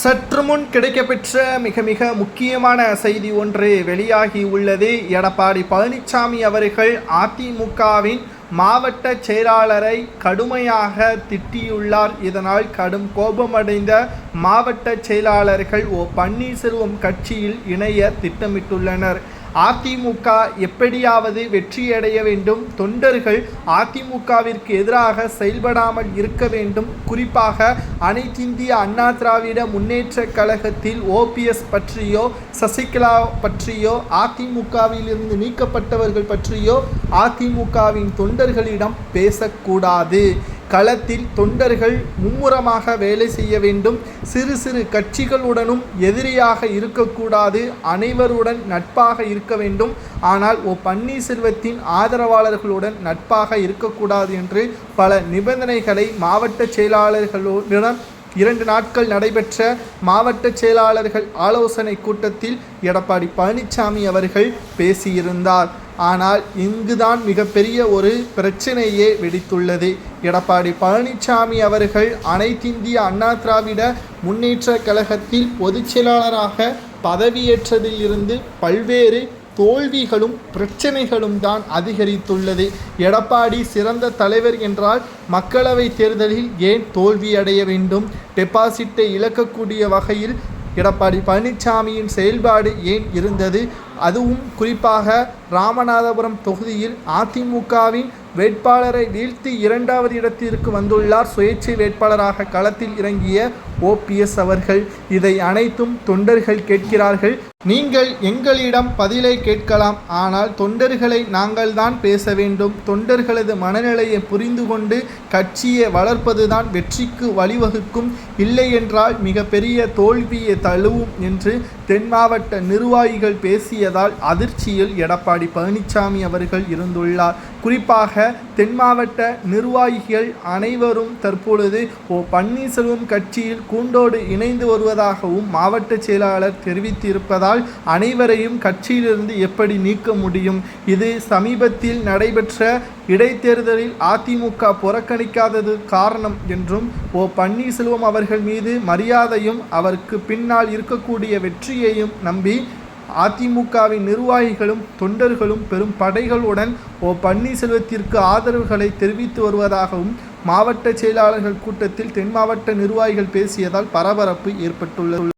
சற்று முன் கிடைக்கப்பெற்ற மிக மிக முக்கியமான செய்தி ஒன்று வெளியாகி உள்ளது. எடப்பாடி பழனிசாமி அவர்கள் அதிமுகவின் மாவட்ட செயலாளரை கடுமையாக திட்டியுள்ளார். இதனால் கடும் கோபமடைந்த மாவட்ட செயலாளர்கள் ஓ பன்னீர்செல்வம் கட்சியில் இணைய திட்டமிட்டுள்ளனர். அதிமுக எப்படியாவது வெற்றியடைய வேண்டும். தொண்டர்கள் அதிமுகவிற்கு எதிராக செயல்படாமல் இருக்க வேண்டும். குறிப்பாக அனைத்திந்திய அண்ணா திராவிட முன்னேற்ற கழகத்தில் ஓபிஎஸ் பற்றியோ சசிகலா பற்றியோ அதிமுகவிலிருந்து நீக்கப்பட்டவர்கள் பற்றியோ அதிமுகவின் தொண்டர்களிடம் பேசக்கூடாது. களத்தில் தொண்டர்கள் மும்முரமாக வேலை செய்ய வேண்டும். சிறு சிறு கட்சிகளுடனும் எதிரியாக இருக்கக்கூடாது. அனைவருடன் நட்பாக இருக்க வேண்டும். ஆனால் ஓ பன்னீர்செல்வத்தின் ஆதரவாளர்களுடன் நட்பாக இருக்கக்கூடாது என்று பல நிபந்தனைகளை மாவட்ட செயலாளர்களுடன் இரண்டு நாட்கள் நடைபெற்ற மாவட்ட செயலாளர்கள் ஆலோசனை கூட்டத்தில் எடப்பாடி பழனிசாமி அவர்கள் பேசியிருந்தார். ஆனால் இங்குதான் மிகப்பெரிய ஒரு பிரச்சனையே வெடித்துள்ளது. எடப்பாடி பழனிசாமி அவர்கள் அனைத்திந்திய அண்ணா திராவிட முன்னேற்ற கழகத்தில் பொதுச் செயலாளராக பதவியேற்றதில் இருந்து பல்வேறு தோல்விகளும் பிரச்சனைகளும் தான் அதிகரித்துள்ளது. எடப்பாடி சிறந்த தலைவர் என்றால் மக்களவை தேர்தலில் ஏன் தோல்வியடைய வேண்டும்? டெபாசிட்டை இழக்கக்கூடிய வகையில் எடப்பாடி பழனிசாமியின் செயல்பாடு ஏன் இருந்தது? அதுவும் குறிப்பாக ராமநாதபுரம் தொகுதியில் அதிமுகவின் வேட்பாளரை வீழ்த்தி இரண்டாவது இடத்திற்கு வந்துள்ளார். சுயேட்சை வேட்பாளராக களத்தில் இறங்கிய ஓபிஎஸ் அவர்கள் இதை அனைத்தும் தொண்டர்கள் கேட்கிறார்கள். நீங்கள் எங்களிடம் பதிலை கேட்கலாம். ஆனால் தொண்டர்களை நாங்கள் தான் பேச வேண்டும். தொண்டர்களது மனநிலையை புரிந்து கொண்டு கட்சியை வளர்ப்பதுதான் வெற்றிக்கு வழிவகுக்கும். இல்லை என்றால் மிகப்பெரிய தோல்வியை தழுவும் என்று தென் மாவட்ட நிர்வாகிகள் பேசிய பேசியதால் அதிர்ச்சியில் எடப்பாடி பழனிசாமி அவர்கள் இருந்துள்ளார். குறிப்பாக தென் மாவட்ட நிர்வாகிகள் அனைவரும் தற்பொழுது ஓ பன்னீர்செல்வம் கட்சியில் கூண்டோடு இணைந்து வருவதாகவும் மாவட்ட செயலாளர் தெரிவித்திருப்பதால் அனைவரையும் கட்சியிலிருந்து எப்படி நீக்க முடியும்? இது சமீபத்தில் நடைபெற்ற இடைத்தேர்தலில் அதிமுக புறக்கணிக்காதது காரணம் என்றும் ஓ பன்னீர்செல்வம் அவர்கள் மீது மரியாதையும் அவருக்கு பின்னால் இருக்கக்கூடிய வெற்றியையும் நம்பி அதிமுகவின் நிர்வாகிகளும் தொண்டர்களும் பெரும் படைகளுடன் ஓ பன்னீர்செல்வத்திற்கு ஆதரவுகளை தெரிவித்து வருவதாகவும் மாவட்ட செயலாளர்கள் கூட்டத்தில் தென் மாவட்ட நிர்வாகிகள் பேசியதால் பரபரப்பு ஏற்பட்டுள்ளது.